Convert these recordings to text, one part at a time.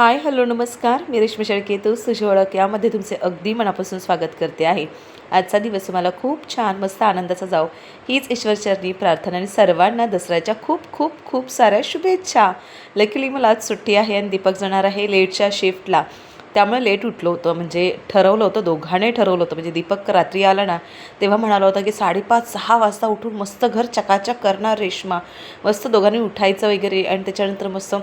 Hi hello नमस्कार. मी रेश्मा शेळके तो ओळख यामध्ये तुमचे अगदी मनापासून स्वागत करते आहे. आजचा दिवस तुम्हाला खूप छान मस्त आनंदाचा जाओ हीच ईश्वरचरणी प्रार्थना आणि सर्वांना दसऱ्याच्या खूप खूप खूप साऱ्या शुभेच्छा. लकीली मला आज सुट्टी आहे आणि दीपक जाणार आहे लेटच्या शिफ्टला त्यामुळे लेट उठलो होतं म्हणजे ठरवलं होतं दोघांनी ठरवलं होतं. म्हणजे दीपक रात्री आला ना तेव्हा म्हणाला होता की साडेपाच सहा वाजता उठून मस्त घर चकाचक करणार रेश्मा. मस्त दोघांनी उठायचं वगैरे आणि त्याच्यानंतर मस्त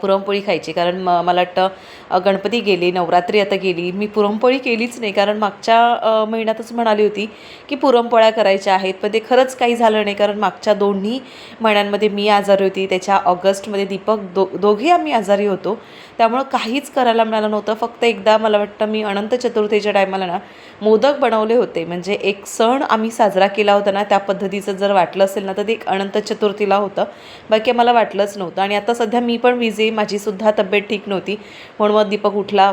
पुरणपोळी खायची. कारण म मला वाटतं गणपती गेले नवरात्री आता गेली मी पुरणपोळी केलीच नाही. कारण मागच्या महिन्यातच म्हणाली होती की पुरणपोळ्या करायच्या आहेत पण ते खरंच काही झालं नाही. कारण मागच्या दोन्ही महिन्यांमध्ये मी आजारी होती. त्याच्या ऑगस्टमध्ये दीपक दो दोघे आम्ही आजारी होतो. त्यामुळं काहीच करायला मिळालं नव्हतं. फक्त एकदा मला वाटतं मी अनंत चतुर्थीच्या टायमाला ना मोदक बनवले होते. म्हणजे एक सण आम्ही साजरा केला होता ना त्या पद्धतीचं जर वाटलं असेल ना तर ते एक अनंत चतुर्थीला होतं. बाकी मला वाटलंच नव्हतं. आणि आता सध्या मी पण विजे माझीसुद्धा तब्येत ठीक नव्हती. म्हणून मग दीपक उठला.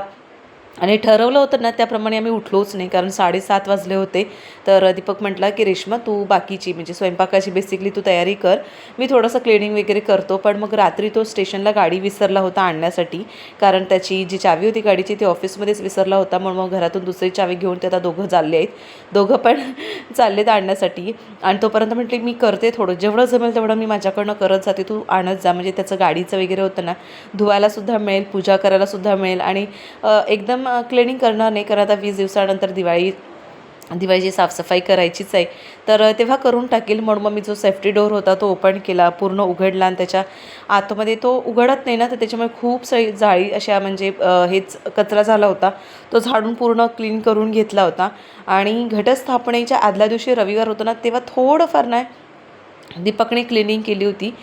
आणि ठरवलं होतं ना त्याप्रमाणे आम्ही उठलोच नाही कारण साडेसात वाजले होते. तर दीपक म्हटला की रेश्मा तू बाकीची म्हणजे स्वयंपाकाची बेसिकली तू तयारी कर. मी थोडंसं क्लिनिंग वगैरे करतो पण मग रात्री तो स्टेशनला गाडी विसरला होता आणण्यासाठी. कारण त्याची जी चावी होती गाडीची ती ऑफिसमध्येच विसरला होता. म्हणून मग घरातून दुसरी चावी घेऊन ते आता दोघं चालले आहेत. दोघं पण चाललेत आणण्यासाठी. आणि तोपर्यंत म्हटले मी करते थोडं. जेवढं जमेल तेवढं मी माझ्याकडनं करत जाते. तू आणत जा. म्हणजे त्याचं गाडीचं वगैरे होतं ना धुवायलासुद्धा मिळेल पूजा करायलासुद्धा मिळेल. आणि एकदम क्लिनिंग करणार नाही कारण आता वीस दिवसानंतर दिवाळी दिवाळीची साफसफाई करायचीच आहे. तर तेव्हा करून टाकेल. म्हणून मग मी जो सेफ्टी डोअर होता तो ओपन केला. पूर्ण उघडला आणि त्याच्या आतमध्ये तो उघडत नाही ना तर त्याच्यामुळे खूप सारी जाळी अशा म्हणजे हेच कचरा झाला होता. तो झाडून पूर्ण क्लीन करून घेतला होता. आणि घटस्थापनेच्या आदल्या दिवशी रविवार होता ना तेव्हा थोडंफार नाही दीपकने क्लिनिंग केली होती.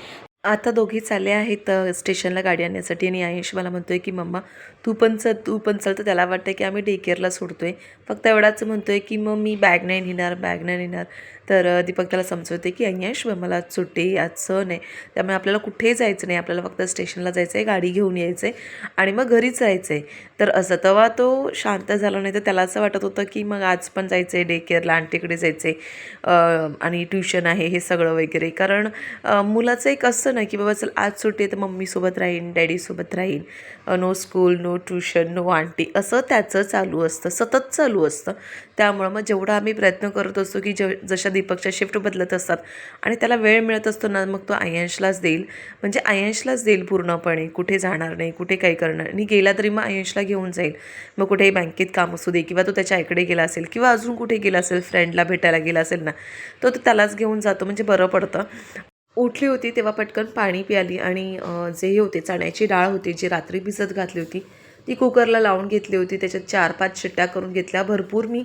आता दोघी चालले आहेत स्टेशनला गाडी आणण्यासाठी आणि आयुष मला म्हणतो आहे की मम्मा तू पण चल तू पण चल. तर त्याला वाटतं की आम्ही डे केअरला सोडतो आहे फक्त एवढाच म्हणतो आहे की मग मी बॅग नाही नेणार बॅग नाही नेणार. तर दीपक त्याला समजवते की आयुष मला आज सुट्टी आज सण आहे. त्यामुळे आपल्याला कुठेही जायचं नाही. आपल्याला फक्त स्टेशनला जायचं आहे गाडी घेऊन यायचं आहे आणि मग घरीच जायचं आहे तर असं तेव्हा तो शांत झाला नाही तर त्याला असं वाटत होतं की मग आज पण जायचं आहे डे केअरला आंटीकडे जायचं आहे आणि ट्युशन आहे हे सगळं वगैरे. कारण मुलाचं एक असं असतं ना की बाबा चल आज सुट्टी आहे तर मम्मीसोबत राहीन डॅडीसोबत राहीन no school no tuition no aunty असं त्याचं चालू असतं सतत चालू असतं. त्यामुळं मग जेवढा आम्ही प्रयत्न करत असतो की ज जशा दीपकच्या शिफ्ट बदलत असतात आणि त्याला वेळ मिळत असतो ना मग तो आयांशलाच देईल. म्हणजे आयांशलाच देईल पूर्णपणे कुठे जाणार नाही कुठे काही करणार आणि गेला तरी मग आयांशला घेऊन जाईल. मग कुठेही बँकेत काम असू दे किंवा तो त्याच्या आईकडे गेला असेल किंवा अजून कुठे गेला असेल फ्रेंडला भेटायला गेला असेल ना तो तो त्यालाच घेऊन जातो. म्हणजे बरं पडतं. उठली होती तेव्हा पटकन पाणी प्याली आणि जे हे होते चण्याची डाळ होती जी रात्री भिजत घातली होती ती कुकरला लावून घेतली होती. त्याच्यात चार पाच शिट्ट्या करून घेतल्या. भरपूर मी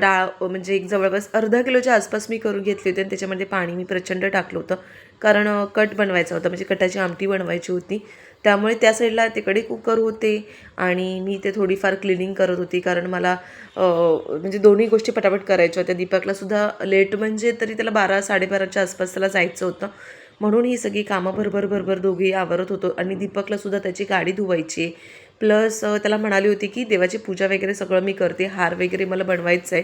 डाळ म्हणजे एक जवळपास अर्धा किलोच्या आसपास मी करून घेतली होती आणि त्याच्यामध्ये पाणी मी प्रचंड टाकलं होतं. कारण कट बनवायचा होता. म्हणजे कटाची आमटी बनवायची होती. त्यामुळे त्या साईडला तिकडे कुकर होते आणि मी ते थोडीफार क्लिनिंग करत होती कारण मला म्हणजे दोन्ही गोष्टी पटापट करायच्या होत्या. दीपकला सुद्धा लेट म्हणजे तरी त्याला बारा साडेबाराच्या आसपास त्याला जायचं होतं. म्हणून ही सगळी कामं भरभर भरभर दोघी आवरत होतो आणि दीपकला सुद्धा त्याची गाडी धुवायची. प्लस त्याला म्हणाली होती की देवाची पूजा वगैरे सगळं मी करते हार वगैरे मला बनवायचं आहे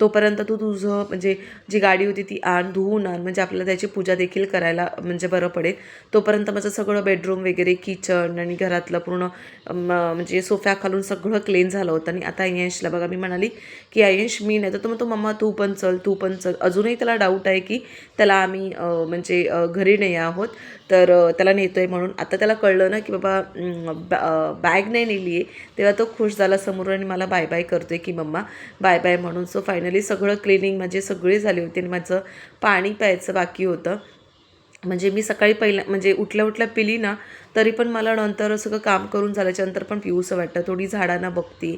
तोपर्यंत तू तुझं म्हणजे जी गाडी होती ती आण धुवून आण. म्हणजे आपल्याला त्याची पूजा देखील करायला म्हणजे बरं पडेल. तोपर्यंत माझं सगळं बेडरूम वगैरे किचन आणि घरातलं पूर्ण म, म्हणजे सोफ्या खालून सगळं क्लीन झालं होतं. आणि आता आयंशला बघा मी म्हणाली की आयंश मी नाही. तर तो म्हणतो मम्मा तू पण चल तू पण चल. अजूनही त्याला डाऊट आहे की त्याला आम्ही म्हणजे घरी नाही आहोत. तर त्याला नेतो आहे म्हणून. आता त्याला कळलं ना की बाबा बॅ- बॅग नाही नेली आहे तेव्हा तो खुश झाला समोर आणि मला बाय बाय करतो आहे की मम्मा बाय बाय म्हणून. सो फायनल सगळं क्लिनिंग माझे सगळे झाले होते आणि माझं पाणी प्यायचं बाकी होतं. म्हणजे मी सकाळी पहिल्या म्हणजे उठल्या उठल्या पिली ना तरी पण मला नंतर सगळं काम करून झाल्याच्यानंतर पण पिऊसं वाटतं. थोडी झाडांना बघते.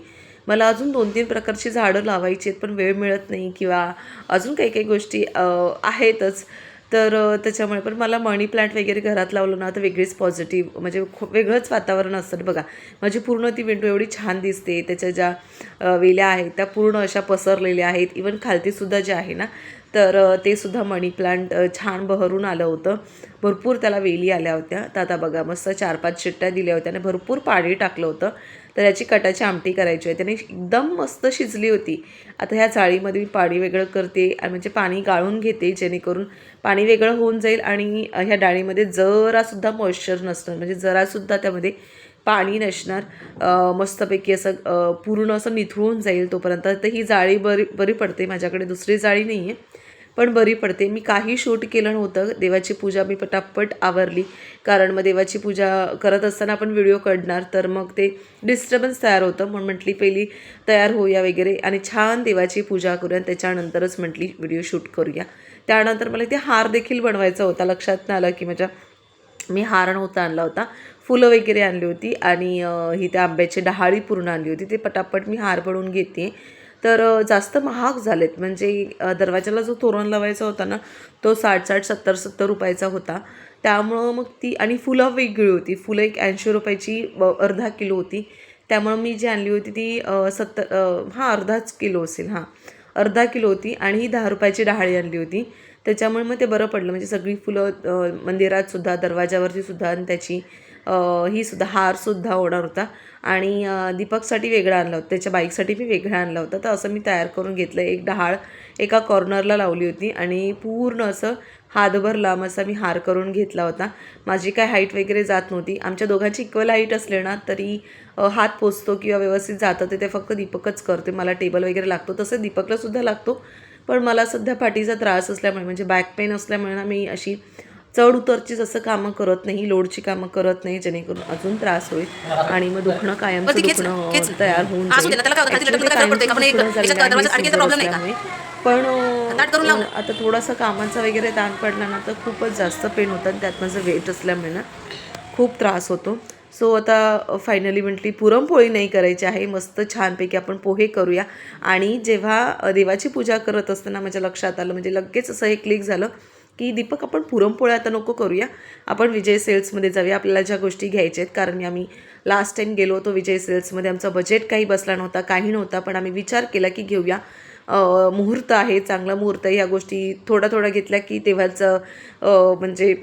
मला अजून दोन तीन प्रकारची झाडं लावायची आहेत पण वेळ मिळत नाही किंवा अजून काही काही गोष्टी आहेतच. तर त्याच्यामुळे पण मला मनी प्लांट वगैरे घरात लावलं ना तर वेगळीच पॉझिटिव्ह म्हणजे खूप वेगळंच वातावरण असतं. बघा माझी पूर्ण ती विंडो एवढी छान दिसते. त्याच्या ज्या वेल्या आहेत त्या पूर्ण अशा पसरलेल्या आहेत. इवन खालतीसुद्धा जे आहे ना तर ते सुद्धा मनी प्लांट छान बहरून आलं होतं. भरपूर त्याला वेली आल्या होत्या. तर आता बघा मस्त चार पाच शिट्ट्या दिल्या होत्या आणि भरपूर पाणी टाकलं होतं. तर याची कटाची आमटी करायची आहे. त्याने एकदम मस्त शिजली होती. आता ह्या जाळीमध्ये मी पाणी वेगळं करते म्हणजे पाणी गाळून घेते जेणेकरून पाणी वेगळं होऊन जाईल आणि ह्या डाळीमध्ये जरासुद्धा मॉइश्चर नसणार. म्हणजे जरासुद्धा त्यामध्ये पाणी नसणार. मस्तपैकी असं पूर्ण असं निथळून जाईल तोपर्यंत. तर ही जाळी बरी बरी पडते. माझ्याकडे दुसरी जाळी नाही आहे पण बरी पडते. मी काही शूट केलं नव्हतं. देवाची पूजा मी पटापट आवरली. कारण मग देवाची पूजा करत असताना आपण व्हिडिओ काढणार तर मग ते डिस्टर्बन्स तयार होतं. म्हणून म्हटली पहिली तयार होऊया वगैरे. आणि छान देवाची पूजा करूया आणि त्याच्यानंतरच म्हटली व्हिडिओ शूट करूया. त्यानंतर मला ते हार देखील बनवायचा होता. लक्षात नाही आलं की माझ्या मी हार नव्हता आणला होता. फुलं वगैरे आणली होती आणि ही त्या आंब्याची डहाळी पूर्ण आणली होती. ते पटापट मी हार बनवून घेते. तर जास्त महाग झालेत. म्हणजे दरवाजाला जो तोरण लावायचा होता ना तो साठ साठ सत्तर सत्तर रुपयाचा होता. त्यामुळं मग ती आणि फुलं वेगळी होती. फुलं एक ऐंशी रुपयाची ब- अर्धा किलो होती. त्यामुळं मी जी आणली होती ती सत्तर हां अर्धाच किलो असेल हां. अर्धा किलो होती आणि ही दहा रुपयाची डहाळी आणली होती. त्याच्यामुळे मग ते बरं पडलं. म्हणजे सगळी फुलं मंदिरातसुद्धा मंदिरात सुद्धा दरवाजावरती सुद्धा आणि त्याची ही सुद्धा हारसुद्धा होणार होता. आणि दीपकसाठी वेगळा आणला होता. त्याच्या बाईकसाठी मी वेगळा आणला होता. तर असं मी तयार करून घेतलं. एक डहाळ एका कॉर्नरला लावली होती. आणि पूर्ण असं हातभर लांब असा मी हार करून घेतला होता. माझी काय हाईट वगैरे जात नव्हती. आमच्या दोघांची इक्वल हाईट असले ना तरी हात पोचतो किंवा व्यवस्थित जातं ते ते फक्त दीपकच करते. मला टेबल वगैरे लागतो. तसं दीपकलासुद्धा लागतो. पण मला सध्या पाठीचा त्रास असल्यामुळे म्हणजे बॅक पेन असल्यामुळे ना मी अशी चढ उतरची जसं कामं करत नाही लोडची कामं करत नाही जेणेकरून अजून त्रास होईल आणि मग दुखणं. अं, तयार होऊन असू होतं. पण. आता थोडासा कामाचा वगैरे ताण पडला ना तर खूपच जास्त पेन होतात. त्यात माझं वेट असल्यामुळे ना खूप त्रास होतो. सो आता फायनली म्हटली पुरणपोळी नाही करायची आहे. मस्त छानपैकी आपण पोहे करूया. आणि जेव्हा देवाची पूजा करत असताना माझ्या लक्षात आलं म्हणजे लगेच असं हे क्लिक झालं. की दीपक आपण पुरणपोळ्या आता नको करूया. आपण विजय सेल्समध्ये जाऊया. आपल्याला ज्या गोष्टी घ्यायच्या आहेत कारण आम्ही लास्ट टाईम गेलो होतो विजय सेल्समध्ये. आमचा बजेट काही बसला नव्हता काही नव्हता पण आम्ही विचार केला की घेऊया. मुहूर्त आहे चांगला मुहूर्त ह्या गोष्टी थोडा थोडा घेतल्या की तेव्हाचं म्हणजे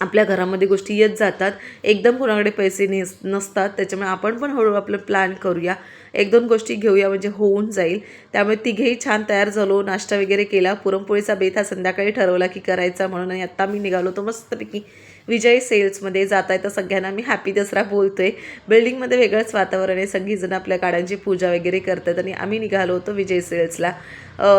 आपल्या घरामध्ये गोष्टी येत जातात. एकदम कोणाकडे पैसे नस नसतात त्याच्यामुळे आपण पण हळूहळू आपलं प्लॅन करूया. एक दोन गोष्टी घेऊया म्हणजे होऊन जाईल. त्यामुळे तिघेही छान तयार झालो नाश्ता वगैरे केला. पुरणपोळीचा बेत हा संध्याकाळी ठरवला की करायचा म्हणून आणि आत्ता मी निघालो. होतो मस्तपैकी विजय सेल्समध्ये जाता येतं सगळ्यांना मी हॅपी दसरा बोलतोय. बिल्डिंगमध्ये वेगळंच वातावरण आहे. सगळीजण आपल्या गाड्यांची पूजा वगैरे करतात आणि आम्ही निघालो होतो विजय सेल्सला.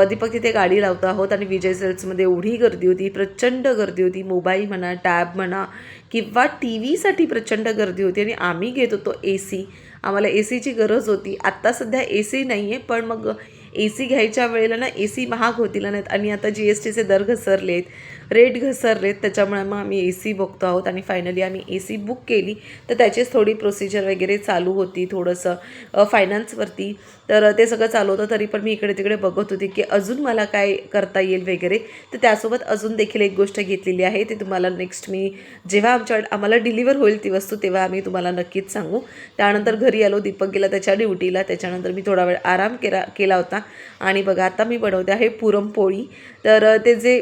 दीपक तिथे गाडी लावतो आहोत आणि विजय सेल्समध्ये एवढी गर्दी होती प्रचंड गर्दी होती. मोबाईल म्हणा टॅब म्हणा किंवा टी व्हीसाठी प्रचंड गर्दी होती आणि आम्ही घेत होतो ए सी आम्हाला ए सीची गरज होती. आत्ता सध्या ए सी नाही आहे पण मग ए सी घ्यायच्या वेळेला ना ए सी महाग होतील नाहीत. आणि आता जी एस टीचे दर घसरलेत रेट घसरलेत त्याच्यामुळे मग आम्ही ए सी बघतो आहोत. आणि फायनली आम्ही ए सी बुक केली तर त्याचीच थोडी प्रोसिजर वगैरे चालू होती. थोडंसं फायनान्सवरती तर ते सगळं चालू होतं तरी पण मी इकडे तिकडे बघत होती की अजून मला काय करता येईल वगैरे. तर त्यासोबत अजून देखील एक गोष्ट घेतलेली आहे. ती तुम्हाला नेक्स्ट मी जेव्हा आमच्या आम्हाला डिलिव्हर होईल ती वस्तू तेव्हा आम्ही तुम्हाला नक्कीच सांगू. त्यानंतर घरी आलो दीपक गेला त्याच्या ड्युटीला त्याच्यानंतर मी थोडा वेळ आराम केला केला होता. आणि बघा आता मी बनवते आहे पुरणपोळी तर ते जे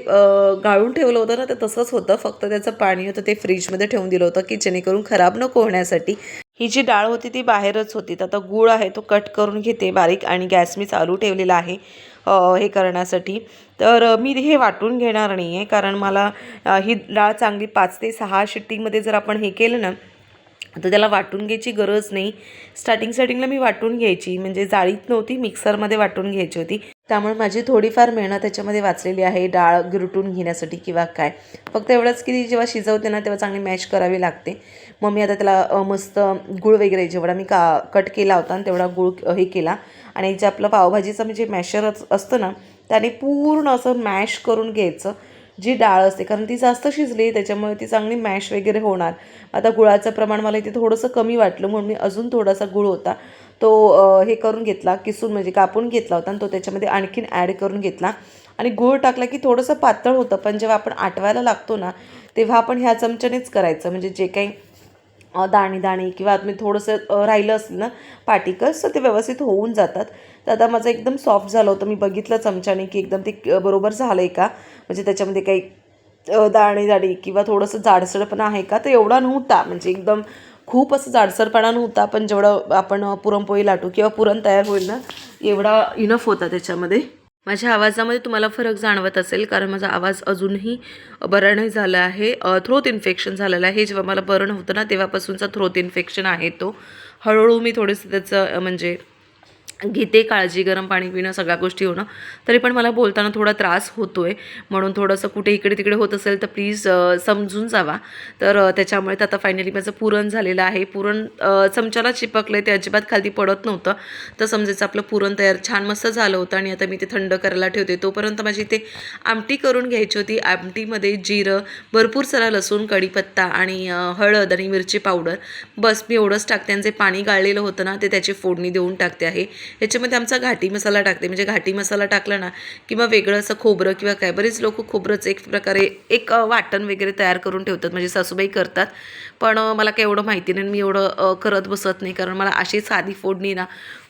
गाळून ठेवलं होतं ना ते तसंच होतं. फक्त त्याचं पाणी होतं ते फ्रीजमध्ये ठेवून दिलं होतं की जेणेकरून खराब नको होण्यासाठी. ही जी डाळ होती ती बाहेरच होती. तर आता गूळ आहे तो कट करून घेते बारीक आणि गॅस मी चालू ठेवलेला आहे हे करण्यासाठी. तर मी हे वाटून घेणार नाही आहे कारण मला ही डाळ चांगली पाच ते सहा शिट्टीमध्ये जर आपण हे केलं ना तर त्याला वाटून घ्यायची गरज नाही. स्टार्टिंग स्टार्टिंगला मी वाटून घ्यायची. म्हणजे जाळीत नव्हती मिक्सरमध्ये वाटून घ्यायची होती. त्यामुळे माझी थोडीफार मेहनत त्याच्यामध्ये वाचलेली आहे. डाळ गिरटून घेण्यासाठी किंवा काय. फक्त एवढंच की ती जेव्हा शिजवते ना तेव्हा चांगली मॅश करावी लागते. मग मी आता त्याला मस्त गुळ वगैरे जेवढा मी का कट केला होता आणि तेवढा गुळ हे केला. आणि जे आपलं पावभाजीचं म्हणजे मॅशर असतं ना त्याने पूर्ण असं मॅश करून घ्यायचं. जी डाळ असते कारण ती जास्त शिजली त्याच्यामुळे ती चांगली मॅश वगैरे होणार. आता गुळाचं प्रमाण मला इथे थोडंसं कमी वाटलं म्हणून मी अजून थोडासा गुळ होता. तो हे करून घेतला किसून म्हणजे कापून घेतला होता आणि तो त्याच्यामध्ये आणखीन ॲड करून घेतला. आणि गूळ टाकला की थोडंसं पातळ होतं पण जेव्हा आपण आटवायला लागतो ना तेव्हा आपण ह्या चमच्यानेच करायचं. म्हणजे जे काही दाणे दाणे किंवा तुम्ही थोडंसं राहिलं असेल ना पार्टिकल्स तर ते व्यवस्थित होऊन जातात. आता माझं एकदम सॉफ्ट झालं होतं. मी बघितलं चमच्याने की एकदम ते बरोबर झालं आहे का? म्हणजे त्याच्यामध्ये काही दाणे दाणे किंवा थोडंसं जाडसरपणा आहे का? तर एवढा नव्हता. म्हणजे एकदम खूप असं जाडसरपणा नव्हता पण जेवढं आपण पुरणपोळी लाटू किंवा पुरण तयार होईल ना एवढा इनफ होता त्याच्यामध्ये. माझ्या आवाजामध्ये तुम्हाला फरक जाणवत असेल कारण माझा आवाज अजूनही बरा नाही झाला आहे. थ्रोत इन्फेक्शन झालेलं आहे. जेव्हा मला बरं नव्हतं ना तेव्हापासूनचा थ्रोत इन्फेक्शन आहे तो. हळूहळू मी थोडंसं त्याचं म्हणजे घेते काळजी गरम पाणी पिणं सगळ्या गोष्टी होणं. तरी पण मला बोलताना थोडा त्रास होतो आहे म्हणून थोडंसं कुठे इकडे तिकडे होत असेल तर प्लीज समजून जावा. तर त्याच्यामुळे तर आता फायनली माझं पुरण झालेलं आहे. पुरण चमच्याला चिपकलं ते अजिबात खाली पडत नव्हतं. तर समजायचं आपलं पुरण तयार छान मस्त झालं होतं आणि आता मी ते थंड करायला ठेवते. तोपर्यंत माझी ते आमटी करून घ्यायची होती. आमटीमध्ये जिरं भरपूर सारा लसूण कढीपत्ता आणि हळद आणि मिरची पावडर. बस मी एवढंच टाकते आणि जे पाणी गाळलेलं होतं ना ते त्याची फोडणी देऊन टाकते आहे. ह्याच्यामध्ये आमचा घाटी मसाला टाकते. म्हणजे घाटी मसाला टाकला ना किंवा वेगळं असं खोबरं किंवा काय बरेच लोक खोबरंच एक प्रकारे एक वाटण वगैरे तयार करून ठेवतात. म्हणजे सासूबाई करतात. पण मला काय एवढं माहिती नाही मी एवढं करत बसत नाही. कारण मला अशी साधी फोडणी ना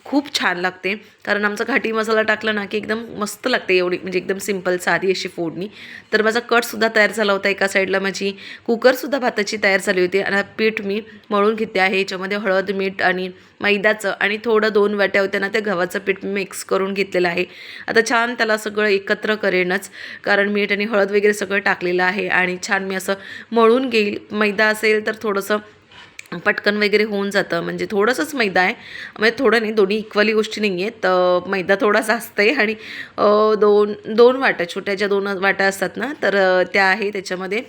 खूप छान लागते. कारण आमचा घाटी मसाला टाकला ना की एकदम मस्त लागते एवढी म्हणजे एकदम सिंपल साधी अशी फोडणी तर माझा कटसुद्धा तयार झाला होता एका साईडला माझी कुकरसुद्धा भाताची तयार झाली होती. आणि पीठ मी मळून घेते आहे. याच्यामध्ये हळद मीठ आणि मैद्याचं आणि थोडं दोन वाट्या होत्या ना त्या गव्हाचं पीठ मी मिक्स करून घेतलेलं आहे. आता छान त्याला सगळं एकत्र करेनच. कारण मीठ आणि हळद वगैरे सगळं टाकलेलं आहे. आणि छान मी असं मळून घेईल. मैदा असेल तर थोडंसं पटकन वगैरे होऊन जातं. म्हणजे थोडंसंच मैदा आहे. म्हणजे थोडं नाही दोन्ही इक्वली गोष्टी नाही आहेत तर मैदा थोडा जास्त आहे आणि दोन दोन वाट्या छोट्या ज्या दोन वाट्या असतात ना तर त्या आहे त्याच्यामध्ये.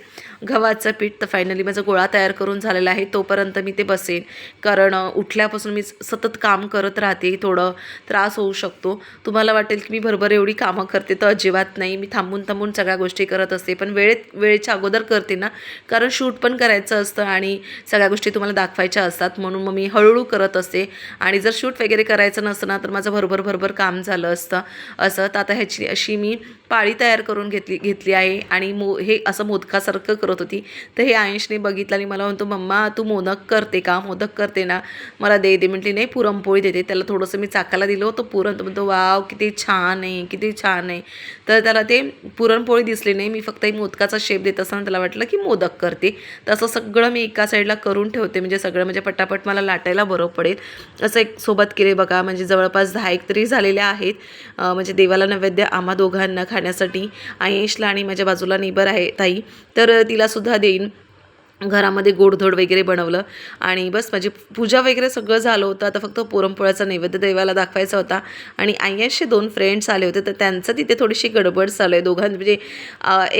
गव्हाचं पीठ तर फायनली माझा गोळा तयार करून झालेला आहे. तोपर्यंत मी ते बसेन. कारण उठल्यापासून मी सतत काम करत राहते. थोडं त्रास होऊ शकतो. तुम्हाला वाटेल की मी भरभर एवढी कामं करते तर अजिबात नाही. मी थांबून थांबून सगळ्या गोष्टी करत असते. पण वेळेत वेळेच्या अगोदर करते ना. कारण शूट पण करायचं असतं आणि सगळ्या गोष्टी तुम्हाला दाखवायच्या असतात म्हणून मग मी हळूहळू करत असते. आणि जर शूट वगैरे करायचं नसतं ना तर माझं भरभर भरभर काम झालं असतं. असं तर आता ह्याची अशी मी पाळी तयार करून घेतली घेतली आहे. आणि मो हे असं मोदकासारखं करत होती. तर हे आयुषने बघितलं आणि मला म्हणतो मम्मा तू मोदक करते का? मोदक करते ना? मला दे दे. म्हटली नाही पुरणपोळी देते. त्याला थोडंसं मी चाकाला दिलं होतं पुरण. तर म्हणतो वाव किती छान आहे किती छान आहे. तर त्याला ते पुरणपोळी दिसली नाही. मी फक्त एक मोदकाचा शेप देत असताना त्याला वाटलं की मोदक करते. तसं सगळं मी एका साईडला करून ठेवते. म्हणजे सगळं म्हणजे पटापट मला लाटायला बरं पडेल. असं एक सोबत केले बघा म्हणजे जवळपास दहा एक तरी झालेल्या आहेत. म्हणजे देवाला नैवेद्य आम्हा दोघांना खाण्यासाठी. आयेशला आणि माझ्या बाजूला नेबर आहे ताई. तर तिलासुद्धा देईन. घरामध्ये गोडधोड वगैरे बनवलं. आणि बस माझी पूजा वगैरे सगळं झालं होतं. आता फक्त पुरणपोळ्याचा नैवेद्य देवाला दाखवायचा होता. आणि आय्याशी दोन फ्रेंड्स आले होते. तर त्यांचं तिथे थोडीशी गडबड चालू आहे. दोघां म्हणजे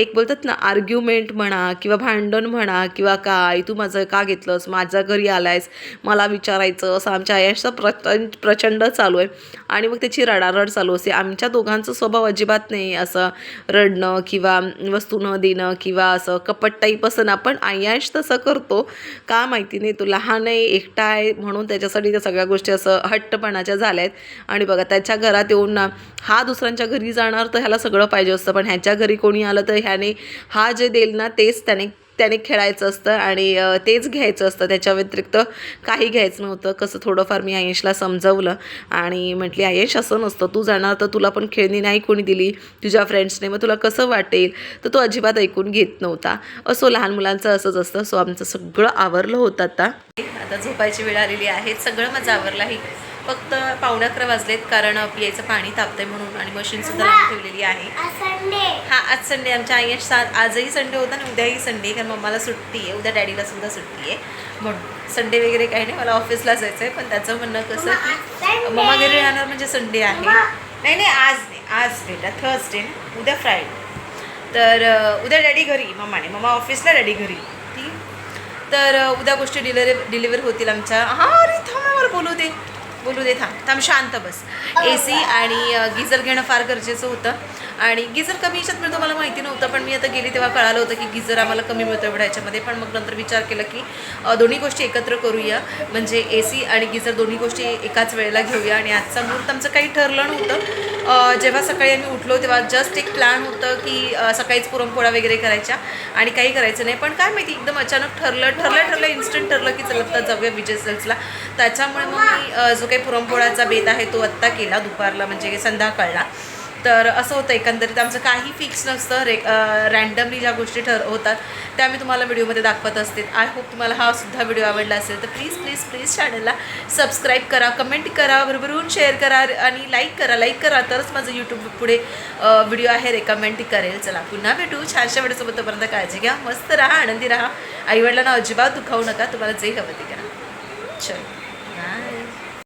एक बोलतात ना आर्ग्युमेंट म्हणा किंवा भांडण म्हणा किंवा काय तू माझं का घेतलंस? माझ्या घरी आलायस? मला विचारायचं असं आमच्या आयशचा प्रचंड प्रचंड चालू आहे. आणि मग त्याची रडारड चालू असते. आमच्या दोघांचा स्वभाव अजिबात नाही असं रडणं किंवा वस्तू न देणं किंवा असं कपट टाईप असं ना पण आय्याश तसं करतो. का माहिती नाही तो लहान आहे एकटा आहे म्हणून त्याच्यासाठी त्या सगळ्या गोष्टी असं हट्टपणाच्या झाल्या आहेत आणि बघा त्याच्या घरात येऊन ना हा दुसऱ्यांच्या घरी जाणार तर ह्याला सगळं पाहिजे असतं. पण ह्याच्या घरी कोणी आलं तर ह्याने हा जे देईल ना तेच त्याने त्याने खेळायचं असतं आणि तेच घ्यायचं असतं. त्याच्या व्यतिरिक्त काही घ्यायचं नव्हतं. कसं थोडंफार मी आयेशला समजवलं आणि म्हटली आयेश असं नसतं. तू जाणार तर तुला पण खेळणी नाही कोणी दिली तुझ्या फ्रेंड्सने मग तुला कसं वाटेल? तर तो अजिबात ऐकून घेत नव्हता. असो लहान मुलांचं असंच असतं. सो आमचं सगळं आवरलं होतं आता. आता झोपायची वेळ आलेली आहे. सगळं माझं आवरलं आहे. फक्त पावणे अकरा वाजलेत कारण पियाचं पाणी तापतंय म्हणून आणि मशीनसुद्धा लावून ठेवलेली आहे. हा आज संडे आमच्या आई सात आजही संडे होता आणि उद्याही संडे कारण मम्माला सुट्टी आहे. उद्या डॅडीला सुद्धा सुट्टी आहे. म्हणून संडे वगैरे काही नाही. मला ऑफिसला जायचं आहे पण त्याचं म्हणणं कसं की मम्मा घरी राहणार म्हणजे संडे आहे. नाही नाही आज नाही. आज बेटा थर्सडे ना? उद्या फ्रायडे तर उद्या डॅडी घरी मम्माने. मम्मा ऑफिसला डॅडी घरी. ठीक तर उद्या गोष्टी डिलिव्हरी डिलिव्हर होतील आमच्या. हां अरे थांब मला बोलू दे. बोलू दे थांब. थांब शांत बस. ए सी आणि गिझर घेणं फार गरजेचं होतं. आणि गिझर कमी याच्यात मिळतो मला माहिती नव्हतं पण मी आता गेली तेव्हा कळालं होतं की गिझर आम्हाला कमी मिळतो एवढ्या ह्याच्यामध्ये. पण मग नंतर विचार केला की दोन्ही गोष्टी एकत्र करूया. म्हणजे ए सी आणि गिझर दोन्ही गोष्टी एकाच वेळेला घेऊया. आणि आजचा मुहूर्त आमचं काही ठरलं नव्हतं. जेव्हा सकाळी आम्ही उठलो तेव्हा जस्ट एक प्लॅन होतं की सकाळीच पुरणपोळ्या वगैरे करायच्या आणि काही करायचं नाही. पण काय माहिती एकदम अचानक ठरलं ठरलं ठरलं इन्स्टंट ठरलं की चला आता जाऊया विजय सेल्सला त्याच्यामुळे मग मी जो काही पुरणपोळ्याचा बेत आहे तो आत्ता केला दुपारला म्हणजे संध्याकाळला. तर असं होतं एकंदरीत. आमचं काही फिक्स नसतं. रे रॅन्डमली ज्या गोष्टी ठर होतात त्या मी तुम्हाला व्हिडिओमध्ये दाखवत असते. आय होप तुम्हाला हा सुद्धा व्हिडिओ आवडला असेल. तर प्लीज प्लीज प्लीज चॅनलला सबस्क्राईब करा कमेंट करा भरभरून शेअर करा आणि लाईक करा. लाईक करा तरच माझं यूट्यूब पुढे व्हिडिओ आहे. रेकमेंड करेल. चला पुन्हा भेटू. छानशा व्हिडिओसोबत तोपर्यंत काळजी घ्या. मस्त राहा आनंदी राहा. आईवडिलांना अजिबात दुखावू नका. तुम्हाला जे हवं ते करा. चल. बाय